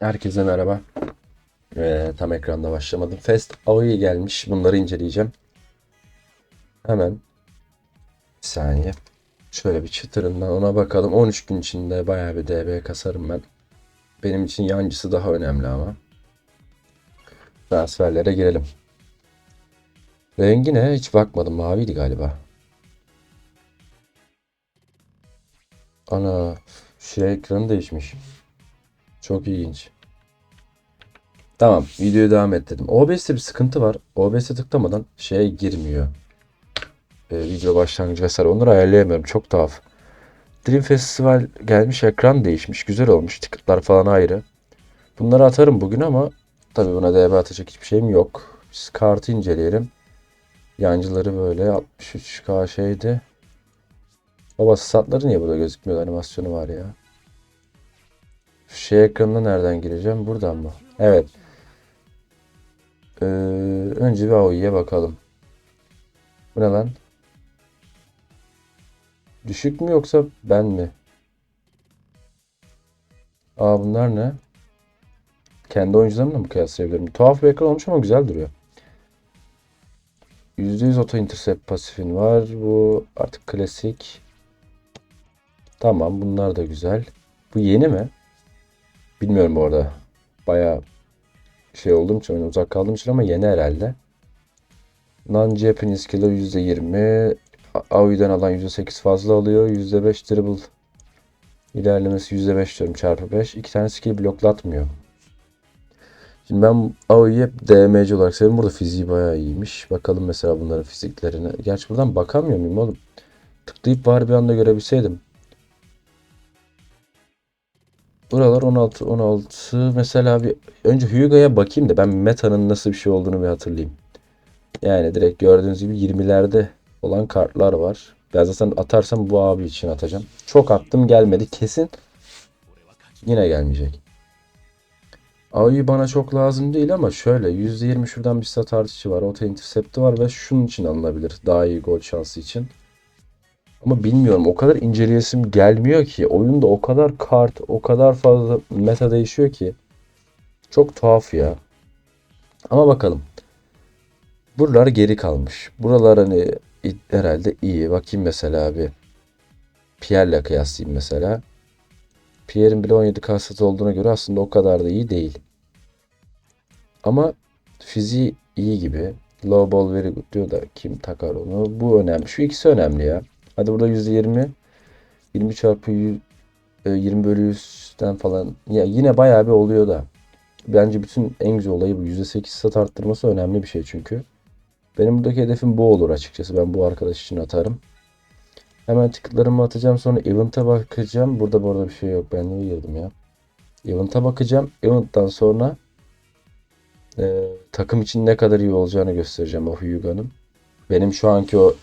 Herkese merhaba. Ee, tam ekranda başlamadım. Fast AOE gelmiş. Bunları inceleyeceğim. Hemen bir saniye. Şöyle bir çıtırından ona bakalım. 13 gün içinde bayağı bir DB kasarım ben. Benim için yancısı daha önemli ama. Transferlere girelim. Rengi ne? Hiç bakmadım. Maviydi galiba. Ana şey ekranı değişmiş. Çok ilginç. Tamam, videoya devam et dedim. OBS'te bir sıkıntı var. OBS'e tıklamadan şeye girmiyor. Ee, video başlangıcı vesaire onları ayarlayamıyorum. Çok tuhaf. Dream Festival gelmiş, ekran değişmiş. Güzel olmuş. Ticketlar falan ayrı. Bunları atarım bugün ama tabii buna DB atacak hiçbir şeyim yok. Biz kartı inceleyelim. Yancıları böyle 63K şeydi. Baba statları niye burada gözükmüyor? Animasyonu var ya. Şey ekranına nereden gireceğim? Buradan mı? Evet. Ee, önce bir AOE'ye bakalım. Bu ne lan? Düşük mü yoksa ben mi? Aa bunlar ne? Kendi oyuncularımla mı kıyaslayabilirim? Tuhaf bir ekran olmuş ama güzel duruyor. %100 auto intercept pasifin var. Bu artık klasik. Tamam bunlar da güzel. Bu yeni mi? Bilmiyorum bu arada. Baya şey olduğum için uzak kaldığım için ama yeni herhalde. Non-Japanese killer %20. AOE'den alan %8 fazla alıyor. %5 dribble ilerlemesi %5 diyorum çarpı 5. İki tane skill bloklatmıyor. Şimdi ben AOE'yi hep DMC olarak seviyorum. Burada fiziği bayağı iyiymiş. Bakalım mesela bunların fiziklerine. Gerçi buradan bakamıyor muyum oğlum? Tıklayıp var bir anda görebilseydim. Buralar 16 16 mesela bir önce Hyuga'ya bakayım da ben meta'nın nasıl bir şey olduğunu bir hatırlayayım. Yani direkt gördüğünüz gibi 20'lerde olan kartlar var. Ben zaten atarsam bu abi için atacağım. Çok attım gelmedi. Kesin yine gelmeyecek. AOE bana çok lazım değil ama şöyle %20 şuradan bir stat var. Auto intercept'i var ve şunun için alınabilir. Daha iyi gol şansı için. Ama bilmiyorum o kadar inceleyesim gelmiyor ki. Oyunda o kadar kart, o kadar fazla meta değişiyor ki. Çok tuhaf ya. Ama bakalım. Buralar geri kalmış. Buralar hani herhalde iyi. Bakayım mesela bir. Pierre'le kıyaslayayım mesela. Pierre'in bile 17 kasıt olduğuna göre aslında o kadar da iyi değil. Ama fiziği iyi gibi. Low ball very good diyor da kim takar onu? Bu önemli. Şu ikisi önemli ya. Hadi burada %20. 20 çarpı 100, e, 20 bölü 100'den falan. Ya yine bayağı bir oluyor da. Bence bütün en güzel olayı bu. %8 stat arttırması önemli bir şey çünkü. Benim buradaki hedefim bu olur açıkçası. Ben bu arkadaş için atarım. Hemen ticketlarımı atacağım. Sonra event'a bakacağım. Burada bu arada bir şey yok. Ben niye girdim ya? Event'a bakacağım. Event'tan sonra e, takım için ne kadar iyi olacağını göstereceğim o Hyuga'nın. Benim şu anki o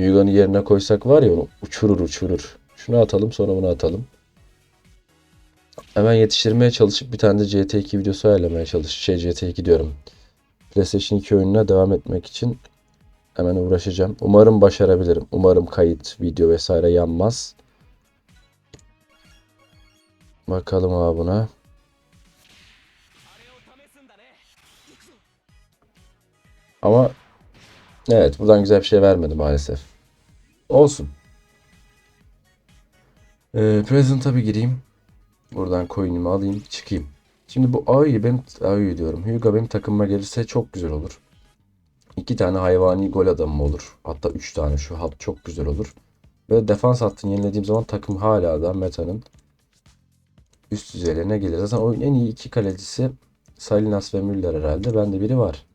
Hyuga'nın yerine koysak var ya onu uçurur uçurur. Şunu atalım sonra bunu atalım. Hemen yetiştirmeye çalışıp bir tane de GT2 videosu ayarlamaya çalış. Şey GT2 diyorum. PlayStation 2 oyununa devam etmek için hemen uğraşacağım. Umarım başarabilirim. Umarım kayıt, video vesaire yanmaz. Bakalım abi buna. Ama evet buradan güzel bir şey vermedi maalesef. Olsun. Ee, Present'a bir gireyim. Buradan coin'imi alayım çıkayım. Şimdi bu AOE benim AOE diyorum. Hyuga benim takımıma gelirse çok güzel olur. İki tane hayvani gol adamım olur. Hatta üç tane şu hat çok güzel olur. Ve defans hattını yenilediğim zaman takım hala da metanın üst düzeylerine gelir. Zaten oyunun en iyi iki kalecisi Salinas ve Müller herhalde. Bende biri var.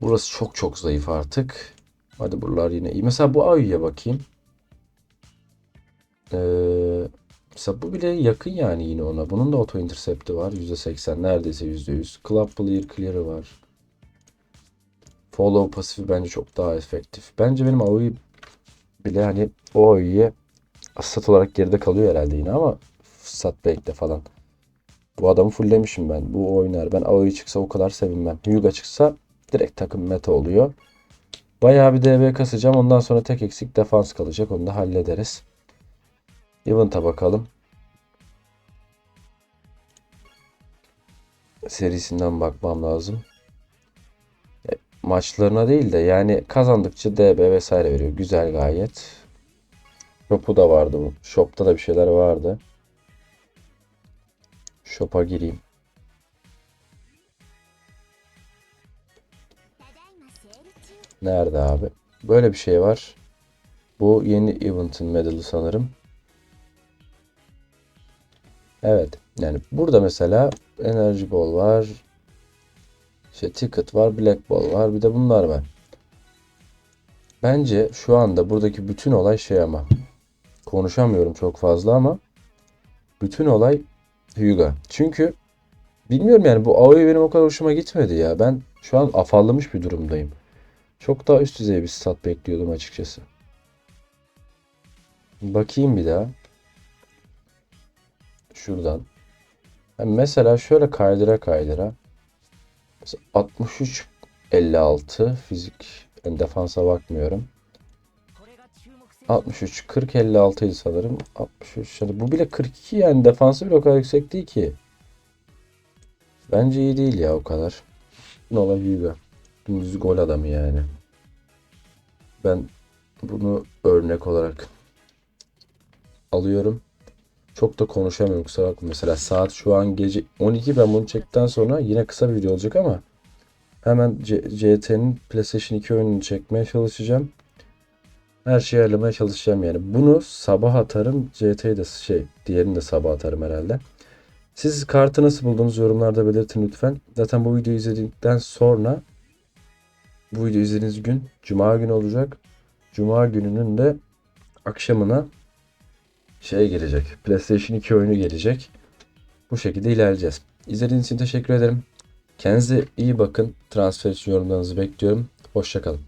Burası çok çok zayıf artık. Hadi buralar yine iyi. Mesela bu AOE'ye bakayım. Ee, mesela bu bile yakın yani yine ona. Bunun da auto intercept'i var. %80 neredeyse %100. Club Clear Clear'ı var. Follow pasifi bence çok daha efektif. Bence benim AOE bile hani o AOE'ye stat olarak geride kalıyor herhalde yine ama stat break'te falan. Bu adamı fulllemişim ben. Bu oynar. Ben AOE çıksa o kadar sevinmem. Hyuga çıksa direkt takım meta oluyor. Bayağı bir DB kasacağım. Ondan sonra tek eksik defans kalacak. Onu da hallederiz. Event'a bakalım. serisinden bakmam lazım. E, Maçlarına değil de yani kazandıkça DB vesaire veriyor. Güzel gayet. Shop'u da vardı bu. Shop'ta da bir şeyler vardı. Shop'a gireyim. Nerede abi? Böyle bir şey var. Bu yeni event'ın medal'ı sanırım. Evet. Yani burada mesela Energy Ball var. İşte Ticket var. Black Ball var. Bir de bunlar var. Bence şu anda buradaki bütün olay şey ama. Konuşamıyorum çok fazla ama bütün olay Hyuga. Çünkü bilmiyorum yani bu AoE benim o kadar hoşuma gitmedi ya. Ben şu an afallamış bir durumdayım. Çok daha üst düzey bir stat bekliyordum açıkçası. Bakayım bir daha. Şuradan. Yani mesela şöyle kaydıra kaydıra. Mesela 63 56 fizik yani defansa bakmıyorum. 63 40 56 idi sanırım. 63 yani bu bile 42 yani defansı bile o kadar yüksek değil ki. Bence iyi değil ya o kadar. Ne olay Hyuga. Dümdüz gol adamı yani. Ben bunu örnek olarak alıyorum. Çok da konuşamıyorum kusura bakma. Mesela saat şu an gece 12 ben bunu çektikten sonra yine kısa bir video olacak ama hemen CT'nin PlayStation 2 oyununu çekmeye çalışacağım. Her şeyi ayarlamaya çalışacağım yani. Bunu sabah atarım. CT'yi de şey diğerini de sabah atarım herhalde. Siz kartı nasıl buldunuz yorumlarda belirtin lütfen. Zaten bu videoyu izledikten sonra bu videoyu izlediğiniz gün Cuma günü olacak. Cuma gününün de akşamına şey gelecek. PlayStation 2 oyunu gelecek. Bu şekilde ilerleyeceğiz. İzlediğiniz için teşekkür ederim. Kendinize iyi bakın. Transfer için yorumlarınızı bekliyorum. Hoşçakalın.